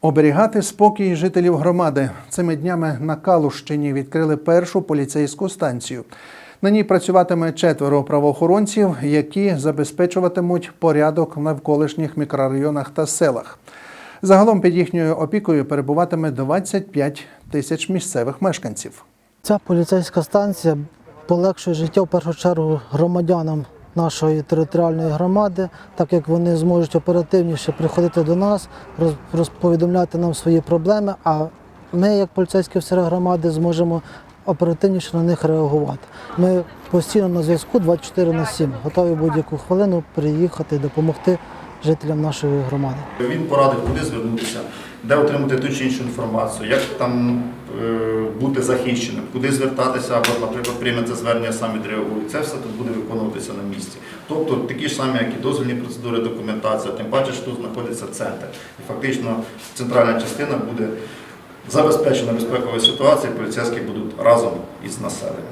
Оберігати спокій жителів громади цими днями на Калущині відкрили першу поліцейську станцію. На ній працюватиме четверо правоохоронців, які забезпечуватимуть порядок в навколишніх мікрорайонах та селах. Загалом під їхньою опікою перебуватиме 25 тисяч місцевих мешканців. Ця поліцейська станція полегшує життя в першу чергу громадянам нашої територіальної громади, так як вони зможуть оперативніше приходити до нас, роз- розповідомляти нам свої проблеми. А ми, як поліцейські офіцери громади, зможемо оперативніше на них реагувати. Ми постійно на зв'язку 24 на 7, готові будь-яку хвилину приїхати і допомогти жителям нашої громади. Він порадить, куди звернутися, де отримати ту чи іншу інформацію, як там е, бути захищеним, куди звертатися, або, наприклад, прийме це звернення, сам відреагує. Це все тут буде виконуватися на місці. Тобто такі ж самі, як і дозвільні процедури, документація, тим паче, що тут знаходиться центр. І фактично центральна частина буде забезпечена безпекова ситуація, поліцейські будуть разом із населенням.